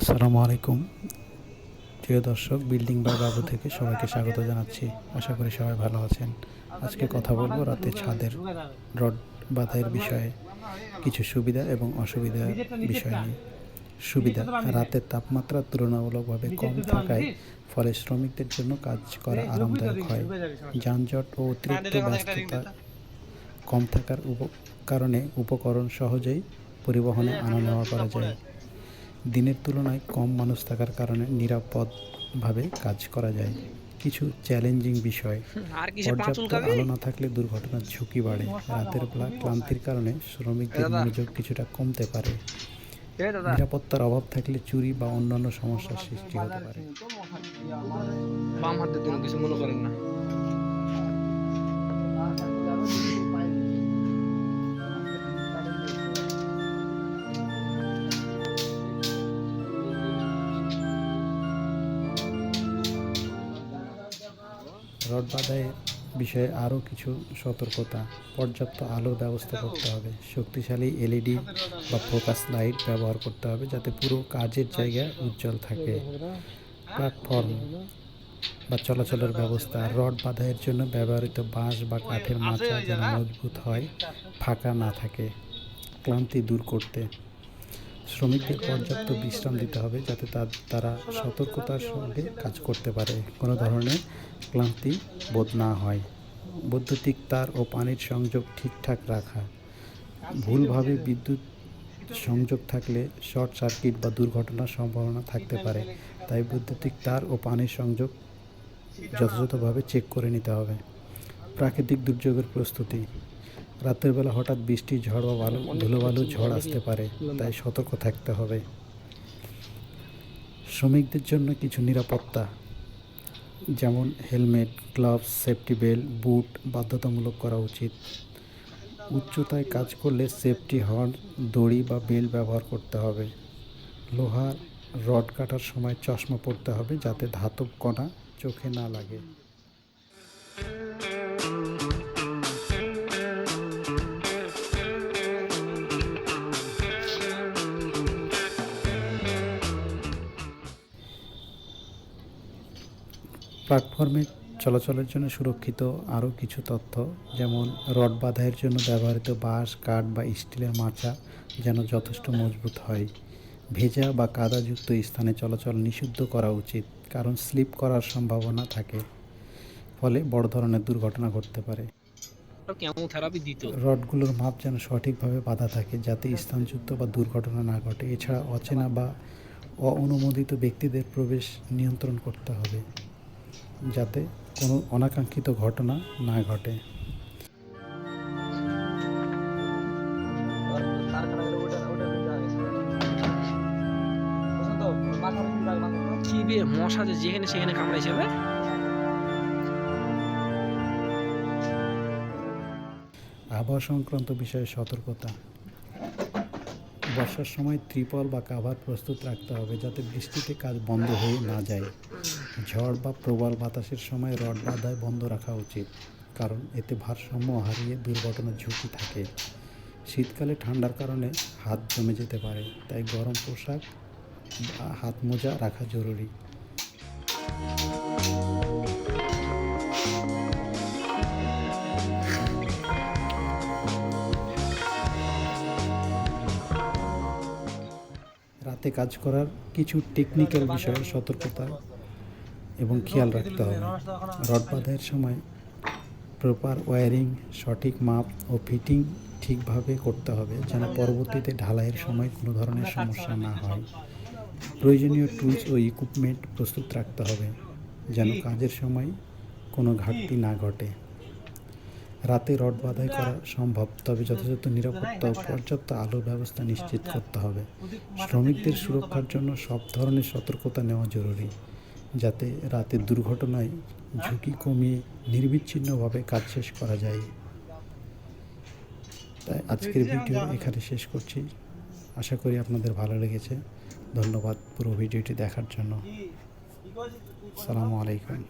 আসসালামু আলাইকুম। প্রিয় দর্শক, বিল্ডিং বা বাবু থেকে সবাইকে স্বাগত জানাচ্ছি। আশা করি সবাই ভালো আছেন। আজকে কথা বলব রাতে ছাদের রড বাঁধাইয়ের বিষয়ে। কিছু সুবিধা এবং অসুবিধার বিষয় নিয়ে। সুবিধা, রাতের তাপমাত্রা তুলনামূলকভাবে কম থাকায় ফলে শ্রমিকদের জন্য কাজ করা আরামদায়ক হয়। যানজট ও অতিরিক্ত ব্যস্ততা কম থাকার উপ, কারণে উপকরণ সহজেই পরিবহনে আনা নেওয়া করা যায়। দিনের তুলনায় কম মানুষ থাকার কারণে নিরাপদভাবে কাজ করা যায়। কিছু চ্যালেঞ্জিং বিষয়। পর্যাপ্ত আলো না থাকলে দুর্ঘটনার ঝুঁকি বাড়ে। রাতের বেলা ক্লান্তির কারণে শ্রমিকদের মনোযোগ কিছুটা কমতে পারে। নিরাপত্তার অভাব থাকলে চুরি বা অন্যান্য সমস্যার সৃষ্টি হতে পারে। বাম জন্য কিছু মনে করেন না। রড বাঁধাইয়ের বিষয়ে আরও কিছু সতর্কতা, পর্যাপ্ত আলোর ব্যবস্থা করতে হবে। শক্তিশালী এলইডি বা ফোকাস লাইট ব্যবহার করতে হবে যাতে পুরো কাজের জায়গা উজ্জ্বল থাকে। প্ল্যাটফর্ম বা চলাচলের ব্যবস্থা রড বাঁধাইয়ের জন্য ব্যবহৃত বাঁশ বা কাঠের মাচা যেন মজবুত হয়, ফাঁকা না থাকে, ক্লান্তি দূর করতে। শ্রমিকদের পর্যাপ্ত বিশ্রাম দিতে হবে যাতে তারা সতর্কতার সঙ্গে কাজ করতে পারে। কোনো ধরনের ক্লান্তি বোধ না হয়। বৈদ্যুতিক তার ও পানির সংযোগ ঠিকঠাক রাখা। ভুলভাবে বিদ্যুৎ সংযোগ থাকলে শর্ট সার্কিট বা দুর্ঘটনার সম্ভাবনা থাকতে পারে। তাই বৈদ্যুতিক তার ও পানির সংযোগ যথাযথভাবে চেক করে নিতে হবে। প্রাকৃতিক দুর্যোগের প্রস্তুতি। রাতের বেলা হঠাৎ বৃষ্টি, ঝড় বা বালু, ধুলোবালু, ঝড় আসতে পারে, তাই সতর্ক থাকতে হবে। শ্রমিকদের জন্য কিছু নিরাপত্তা, যেমন helmet, gloves, safety belt, boot বাধ্যতামূলক করা উচিত। উচ্চতায় কাজ করলে সেফটি হর্ন, দড়ি বা বেল্ট ব্যবহার করতে হবে। লোহার রড কাটার সময় চশমা পরতে হবে যাতে ধাতব কণা চোখে না লাগে। প্ল্যাটফর্মে চলাচলের জন্য সুরক্ষিত আরও কিছু তথ্য যেমন রড বাঁধাইয়ের জন্য ব্যবহৃত বাঁশ কাঠ বা স্টিলের মাচা যেন যথেষ্ট মজবুত হয়। ভেজা বা কাদাযুক্ত স্থানে চলাচল নিষিদ্ধ করা উচিত কারণ স্লিপ করার সম্ভাবনা থাকে ফলে বড় ধরনের দুর্ঘটনা ঘটতে পারে। রডগুলোর মাপ যেন সঠিকভাবে বাঁধা থাকে যাতে স্থানচ্যুত বা দুর্ঘটনা না ঘটে। এছাড়া অচেনা বা অননুমোদিত ব্যক্তিদের প্রবেশ নিয়ন্ত্রণ করতে হবে। যাতে কোনো অনাকাঙ্ক্ষিত ঘটনা না ঘটে। মশা যে যেখানে সেখানে কামড়াইছে বে? আবহাওয়া সংক্রান্ত বিষয়ে সতর্কতা। বর্ষার সময় ত্রিপল বা কাভার প্রস্তুত রাখতে হবে যাতে বৃষ্টিতে কাজ বন্ধ হয়ে না যায়। ঝড় বা প্রবল বাতাসের সময় রড বাঁধায় বন্ধ রাখা উচিত, কারণ এতে ভারসাম্য হারিয়ে দুর্ঘটনার ঝুঁকি থাকে। শীতকালে ঠান্ডার কারণে হাত জমে যেতে পারে, তাই গরম পোশাক হাত মোজা রাখা জরুরি। রাতে কাজ করার কিছু টেকনিক্যাল বিষয়ে সতর্কতা এবং খেয়াল রাখতে হবে। রড বাঁধের সময় প্রপার ওয়্যারিং সঠিক মাপ ও ফিটিং ঠিকভাবে করতে হবে যেন পরবর্তীতে ঢালাইয়ের সময় কোনো ধরনের সমস্যা না হয়। প্রয়োজনীয় টুলস ও ইকুইপমেন্ট প্রস্তুত রাখতে হবে যেন কাজের সময় কোনো ঘাটতি না ঘটে। রাতে রড বাঁধাই করা সম্ভব, তবে যথাযথ নিরাপত্তা ও পর্যাপ্ত আলোর ব্যবস্থা নিশ্চিত করতে হবে। শ্রমিকদের সুরক্ষার জন্য সব ধরনের সতর্কতা নেওয়া জরুরি, যাতে রাতে দুর্ঘটনায় ঝুঁকি কমিয়ে নির্বিচ্ছিন্নভাবে কাজ শেষ করা যায়। তাই আজকের ভিডিও এখানে শেষ করছি। আশা করি আপনাদের ভালো লেগেছে। ধন্যবাদ পুরো ভিডিওটি দেখার জন্য। সালামু আলাইকুম।